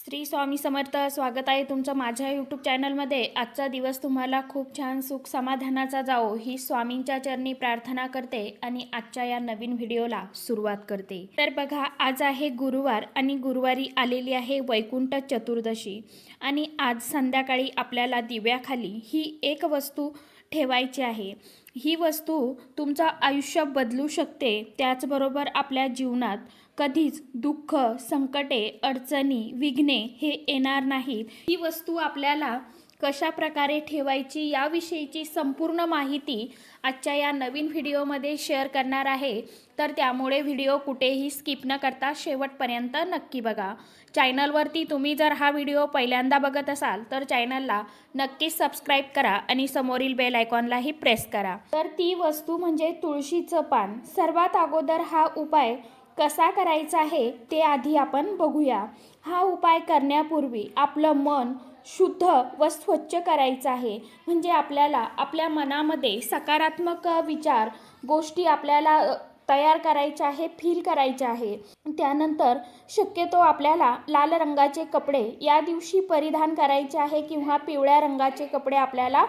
श्री स्वामी समर्थ स्वागत आहे तुमचं माझ्या यूट्यूब चॅनलमध्ये आजचा दिवस तुम्हाला खूप छान सुख समाधानाचा जाओ ही स्वामींच्या चरणी प्रार्थना करते आणि आजच्या या नवीन व्हिडिओला सुरुवात करते. तर बघा आज आहे गुरुवार आणि गुरुवारी आलेली आहे वैकुंठ चतुर्दशी. आणि आज संध्याकाळी आपल्याला दिव्याखाली ही एक वस्तू ठेवायची आहे. ही वस्तू तुमचं आयुष्य बदलू शकते. त्याचबरोबर आपल्या जीवनात कधीच दुःख संकटे अडचणी विघ्ने हे येणार नाहीत. ही वस्तू आपल्याला कशा प्रकारे ठेवायची याविषयीची संपूर्ण माहिती आजच्या या नवीन व्हिडिओमध्ये शेअर करणार आहे. तर त्यामुळे व्हिडिओ कुठेही स्किप न करता शेवटपर्यंत नक्की बघा. चॅनलवरती तुम्ही जर हा व्हिडिओ पहिल्यांदा बघत असाल तर चॅनलला नक्कीच सबस्क्राईब करा आणि समोरील बेल आयकॉनलाही प्रेस करा. तर ती वस्तू म्हणजे तुळशीचं पान. सर्वात अगोदर हा उपाय कसा करायचा आहे ते आधी आपण बघूया. हा उपाय करण्यापूर्वी आपलं मन शुद्ध व स्वच्छ करायचं आहे. म्हणजे आपल्याला आपल्या मनामध्ये सकारात्मक विचार गोष्टी आपल्याला तयार करायचे आहे फील करायचे आहे. त्यानंतर शक्यतो आपल्याला लाल रंगाचे कपडे या दिवशी परिधान करायचे आहे किंवा पिवळ्या रंगाचे कपडे आपल्याला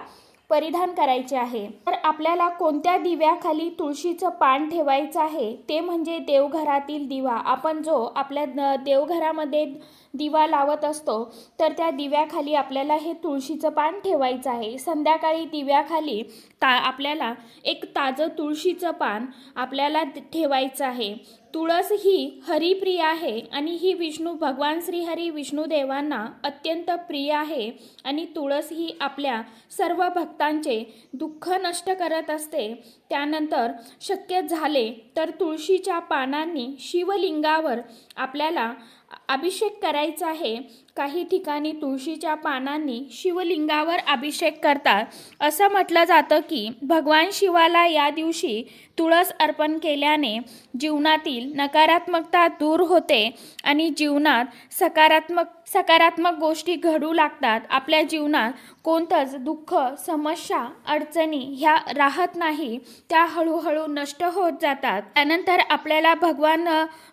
परिधान करायचे आहे. तर आपल्याला कोणत्या दिव्याखाली तुळशीचं पान ठेवायचं आहे ते म्हणजे देवघरातील दिवा. आपण जो आपल्या देवघरामध्ये दिवा लावत असतो तर त्या दिव्याखाली आपल्याला हे तुळशीचं पान ठेवायचं आहे. संध्याकाळी दिव्याखाली ता आपल्याला एक ताजं तुळशीचं पान आपल्याला ठेवायचं आहे. तुळस ही हरिप्रिय आहे आणि ही विष्णू भगवान श्रीहरी विष्णुदेवांना अत्यंत प्रिय आहे आणि तुळस ही आपल्या सर्व भक्तांचे दुःख नष्ट करत असते. त्यानंतर शक्य झाले तर तुळशीच्या पानांनी शिवलिंगावर आपल्याला अभिषेक करायचा आहे. काही ठिकाणी तुळशीच्या पानांनी शिवलिंगावर अभिषेक करतात. असं म्हटलं जातं की भगवान शिवाला या दिवशी तुळस अर्पण केल्याने जीवनातील नकारात्मकता दूर होते आणि जीवनात सकारात्मक सकारात्मक गोष्टी घडू लागतात. आपल्या जीवनात कोणतंच दुःख समस्या अडचणी ह्या राहत नाही. त्या हळूहळू नष्ट होत जातात. त्यानंतर आपल्याला भगवान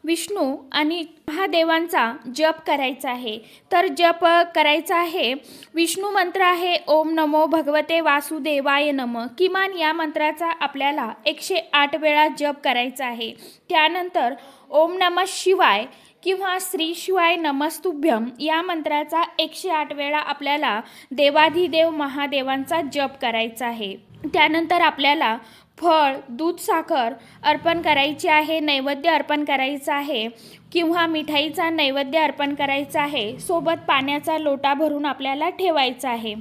विष्णू आणि महादेवांचा जप करायचा आहे. तर तर जप करायचा आहे. विष्णू मंत्र आहे ओम नमो भगवते वासुदेवाय नम. किमान या मंत्राचा आपल्याला एकशे आठ वेळा जप करायचा आहे. त्यानंतर ओम नम शिवाय किंवा श्री शिवाय नमस्तुभ्यम या मंत्राचा एकशे आठ वेळा आपल्याला देवाधिदेव महादेवांचा जप करायचा आहे. त्यानंतर आपल्याला फळ दूध साखर अर्पण करायची आहे नैवेद्य अर्पण करायचं आहे किंवा मिठाईचा नैवेद्य अर्पण करायचा आहे सोबत पाण्याचा लोटा भरून आपल्याला ठेवायचा आहे.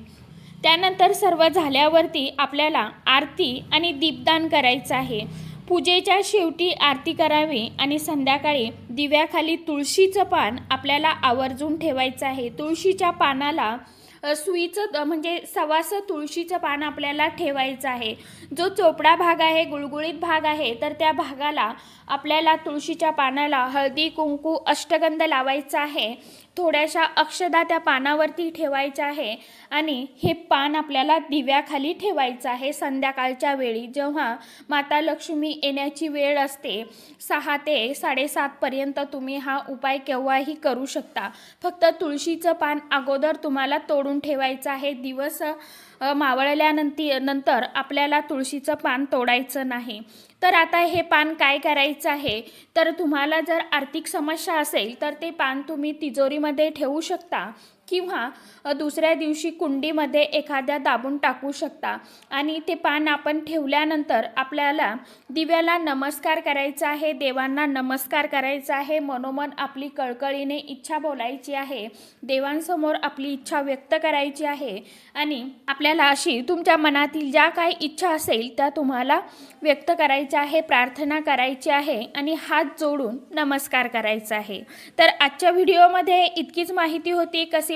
त्यानंतर सर्व झाल्यावरती आपल्याला आरती आणि दीपदान करायचं आहे. पूजेच्या शेवटी आरती करावी आणि संध्याकाळी दिव्याखाली तुळशीचं पान आपल्याला आवर्जून ठेवायचं आहे. तुळशीच्या पानाला सुईचं म्हणजे सवासं तुळशीचं पान आपल्याला ठेवायचं आहे. जो चोपडा भाग आहे गुळगुळीत भाग आहे तर त्या भागाला आपल्याला तुळशीच्या पानाला हळदी कुंकू अष्टगंध लावायचा आहे. थोड्याशा अक्षदा त्या पानावरती ठेवायच्या आहे आणि हे पान आपल्याला दिव्याखाली ठेवायचं आहे संध्याकाळच्या वेळी. जेव्हा माता लक्ष्मी येण्याची वेळ असते सहा ते साडेसातपर्यंत तुम्ही हा उपाय केव्हाही करू शकता. फक्त तुळशीचं पान अगोदर तुम्हाला तोडून ठेवायचं आहे. दिवस मावळल्यानंतर नंतर आपल्याला तुळशीचं पान तोडायचं नाही. तर आता हे पान काय करायचं आहे? तर तुम्हाला जर आर्थिक समस्या असेल तर ते पान तुम्ही तिजोरीमध्ये ठेवू शकता. किंवा दुसऱ्या दिवशी कुंडीमध्ये एखाद्या दाबून टाकू शकता. आणि ते पान आपण ठेवल्यानंतर आपल्याला दिव्याला नमस्कार करायचा आहे देवांना नमस्कार करायचा आहे मनोमन आपली कळकळीने इच्छा बोलायची आहे देवांसमोर आपली इच्छा व्यक्त करायची आहे. आणि आपल्याला अशी तुमच्या मनातील ज्या काही इच्छा असेल त्या तुम्हाला व्यक्त करायच्या आहे प्रार्थना करायची आहे आणि हात जोडून नमस्कार करायचा आहे. तर आजच्या व्हिडिओमध्ये इतकीच माहिती होती. कशी